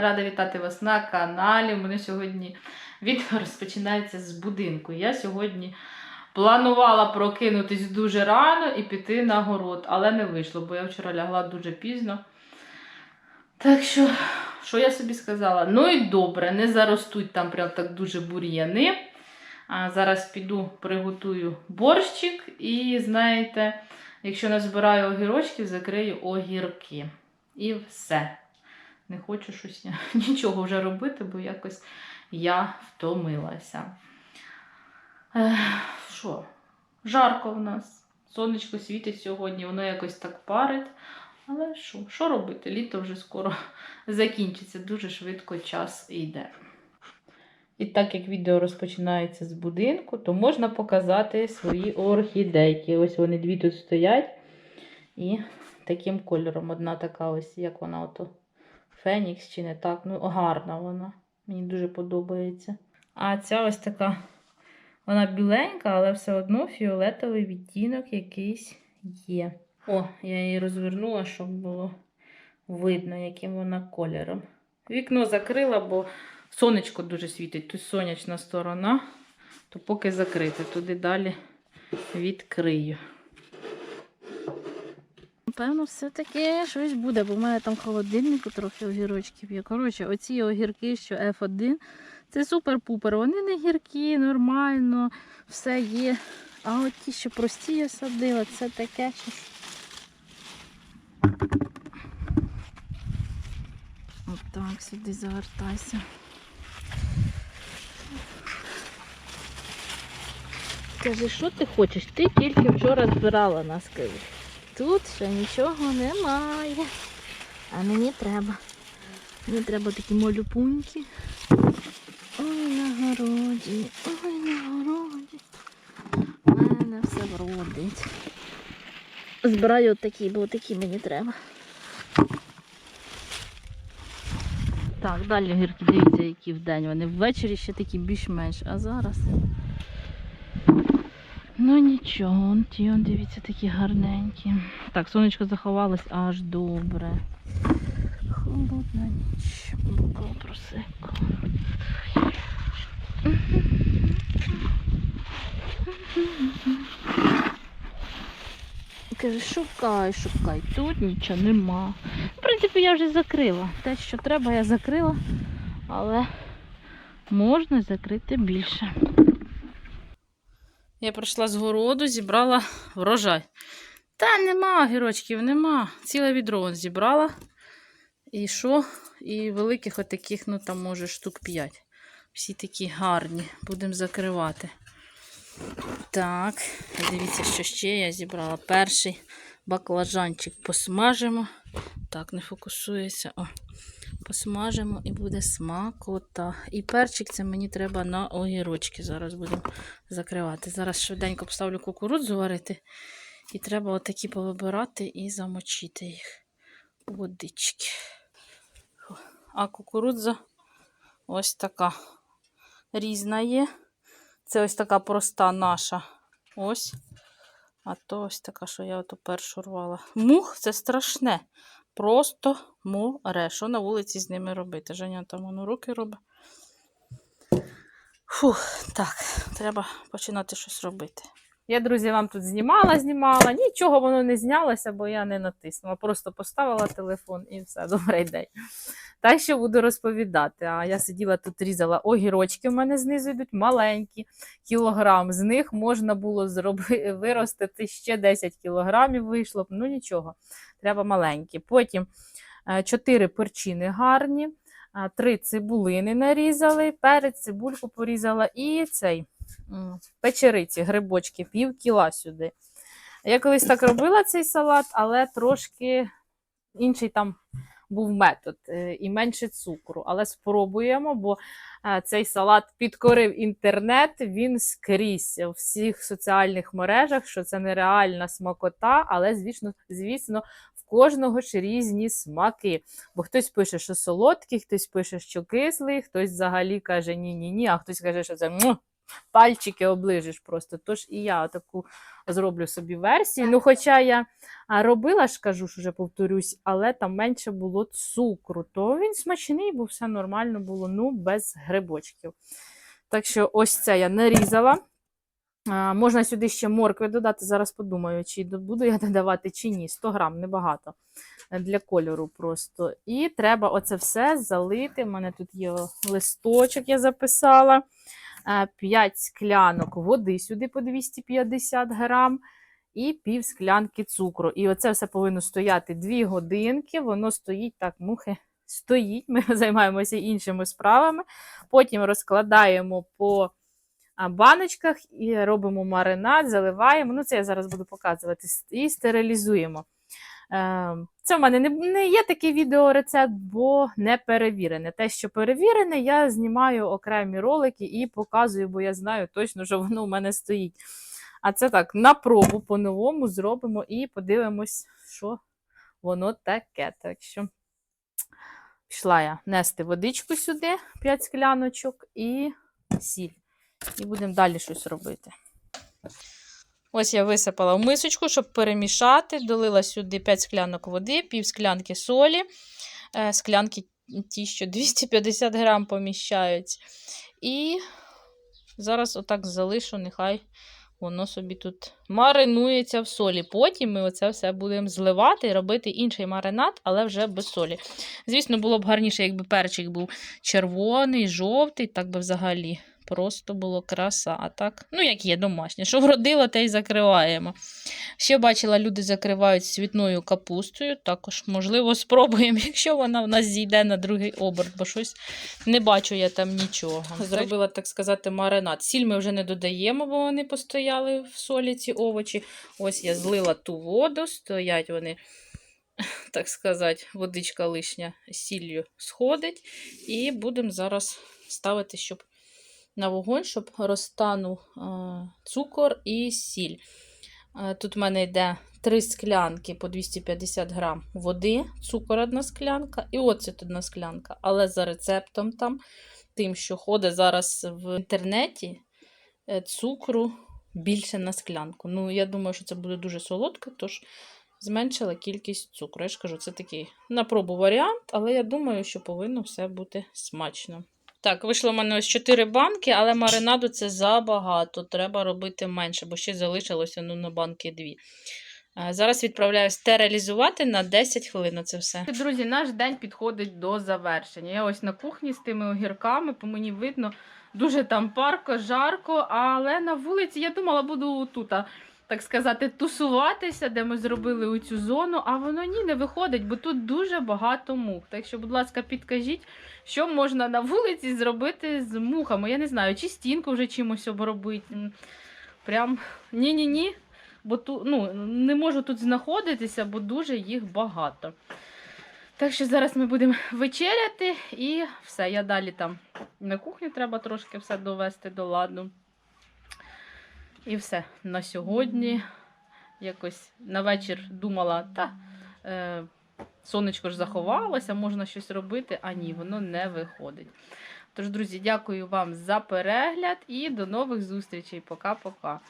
Рада вітати вас на каналі. У мене сьогодні відео розпочинається з будинку. Я сьогодні планувала прокинутись дуже рано і піти на город, але не вийшло, бо я вчора лягла дуже пізно. Так що, що я собі сказала? Ну і добре, не заростуть там прям так дуже бур'яни. А зараз піду приготую борщик і, знаєте, якщо назбираю огірочків, закрию огірки. І все. Не хочу щось нічого вже робити, бо якось я втомилася. Ех, Що? Жарко в нас. Сонечко світить сьогодні, воно якось так парить. Але що? Що робити? Літо вже скоро закінчиться, дуже швидко час йде. І так як відео розпочинається з будинку, то можна показати свої орхідейки. Ось вони дві тут стоять. І таким кольором. Одна така ось, як вона ото. Фенікс чи не так. Ну, гарна вона. Мені дуже подобається. А ця ось така, вона біленька, але все одно фіолетовий відтінок якийсь є. О, я її розвернула, щоб було видно, яким вона кольором. Вікно закрила, бо сонечко дуже світить. Тут сонячна сторона, то поки закрите, туди далі відкрию. Напевно, все-таки щось буде, бо в мене там в холодильнику трохи огірочків є. Коротше, оці огірки, що F1, це супер-пупер. Вони не гіркі, нормально, все є. А от ті, що прості я садила, це таке щось. Отак, сюди завертайся. Кажи, що ти хочеш? Ти тільки вчора збирала нас, кажи. Тут ще нічого немає. А мені треба. Мені треба такі малюпуньки. Ой, на городі, ой, на городі. У мене все вродить. Збираю такі, бо такі мені треба. Так, далі гірки, дивіться, які вдень. Вони ввечері ще такі більш-менш, а зараз. Ну нічого, он ті, он, дивіться, такі гарненькі. Так, сонечко заховалось аж добре. Холодна ніч. Бокал просеко. Каже, шукай, шукай. Тут нічого нема. В принципі, я вже закрила. Те, що треба, я закрила, але можна закрити більше. Я прийшла з городу, зібрала врожай. Та нема огірочків, нема. Ціле відро зібрала. І що? І великих отаких, ну там може штук 5. Всі такі гарні. Будемо закривати. Так, дивіться, що ще я зібрала. Перший баклажанчик посмажимо. Так, не фокусується. О, посмажимо і буде смакота. І перчик це мені треба на огірочки. Зараз будемо закривати. Зараз швиденько поставлю кукурудзу варити. І треба отакі повибирати і замочити їх водички. А кукурудза ось така різна є. Це ось така проста наша. Ось. А то ось така, що я ото першу рвала. Мух це страшне. Просто море. Що на вулиці з ними робити? Женя там воно руки робить. Фух, так, треба починати щось робити. Я, друзі, вам тут знімала, знімала. Нічого воно не знялося, бо я не натиснула. Просто поставила телефон і все, добрий день. Так що буду розповідати. А я сиділа тут, різала огірочки. У мене знизу йдуть маленькі кілограм. З них можна було зроби... виростити ще 10 кілограмів вийшло б. Ну нічого, треба маленькі. Потім 4 перчини гарні, 3 цибулини нарізали, перець, цибульку порізала і цей печериці, грибочки, пів кіла сюди. Я колись так робила цей салат, але трошки інший там був метод е, і менше цукру. Але спробуємо, бо е, цей салат підкорив інтернет, він скрізь у всіх соціальних мережах, що це нереальна смакота, але, звісно, звісно, в кожного ж різні смаки. Бо хтось пише, що солодкий, хтось пише, що кислий, хтось взагалі каже ні-ні-ні, а хтось каже, що це. Пальчики оближиш просто. Тож і я таку зроблю собі версію. Ну, хоча я робила ж, кажу ж уже повторюсь, але там менше було цукру, то він смачний, бо все нормально було, ну, без грибочків. Так що ось це я нарізала. А, можна сюди ще моркви додати. Зараз подумаю, чи буду я додавати чи ні. 100 грам, небагато е, для кольору просто. І треба оце все залити. У мене тут є листочок, я записала. 5 склянок води сюди по 250 грам. І пів склянки цукру. І оце все повинно стояти 2 годинки. Воно стоїть так, мухи стоїть. Ми займаємося іншими справами. Потім розкладаємо по баночках і робимо маринад, заливаємо. Ну, це я зараз буду показувати. І стерилізуємо. Е, Це в мене не, є такий відеорецепт, бо не перевірене. Те, що перевірене, я знімаю окремі ролики і показую, бо я знаю точно, що воно в мене стоїть. А це так, на пробу по-новому зробимо і подивимось, що воно таке. Так що пішла я нести водичку сюди, 5 скляночок і сіль. І будемо далі щось робити. Ось я висипала в мисочку, щоб перемішати. Долила сюди 5 склянок води, пів склянки солі, е, склянки ті, що 250 грам поміщають. І зараз отак залишу, нехай воно собі тут маринується в солі. Потім ми оце все будемо зливати і робити інший маринад, але вже без солі. Звісно, було б гарніше, якби перчик був червоний, жовтий, так би взагалі. Просто було краса. А так, ну, як є домашнє. Що вродило, те й закриваємо. Ще бачила, люди закривають світною капустою. Також, можливо, спробуємо, якщо вона в нас зійде на другий оберт, бо щось не бачу я там нічого. Зробила, так сказати, маринад. Сіль ми вже не додаємо, бо вони постояли в солі ці овочі. Ось я злила ту воду, стоять вони, так сказати, водичка лишня сіллю сходить. І будемо зараз ставити, щоб на вогонь, щоб розтанув е, цукор і сіль. Е, Тут в мене йде 3 склянки по 250 грам води, цукор одна склянка і оцет одна склянка. Але за рецептом там, тим, що ходить зараз в інтернеті, е, цукру більше на склянку. Ну, я думаю, що це буде дуже солодко, тож зменшила кількість цукру. Я ж кажу, це такий на пробу варіант, але я думаю, що повинно все бути смачно. Так, вийшло в мене ось 4 банки, але маринаду це забагато. Треба робити менше, бо ще залишилося ну, на банки 2. Е, Зараз відправляю стерилізувати на 10 хвилин це все. Друзі, наш день підходить до завершення. Я ось на кухні з тими огірками, по мені видно, дуже там парко, жарко, але на вулиці я думала, буду тут, так сказати, тусуватися, де ми зробили у цю зону, а воно ні, не виходить, бо тут дуже багато мух. Так що, будь ласка, підкажіть, що можна на вулиці зробити з мухами. Я не знаю, чи стінку вже чимось обробити. Прям ні-ні-ні. Бо ту, ну, не можу тут знаходитися, бо дуже їх багато. Так що зараз ми будемо вечеряти і все. Я далі там на кухню треба трошки все довести до ладу. І все. На сьогодні якось на вечір думала, та е, сонечко ж заховалося, можна щось робити, а ні, воно не виходить. Тож, друзі, дякую вам за перегляд і до нових зустрічей. Пока-пока.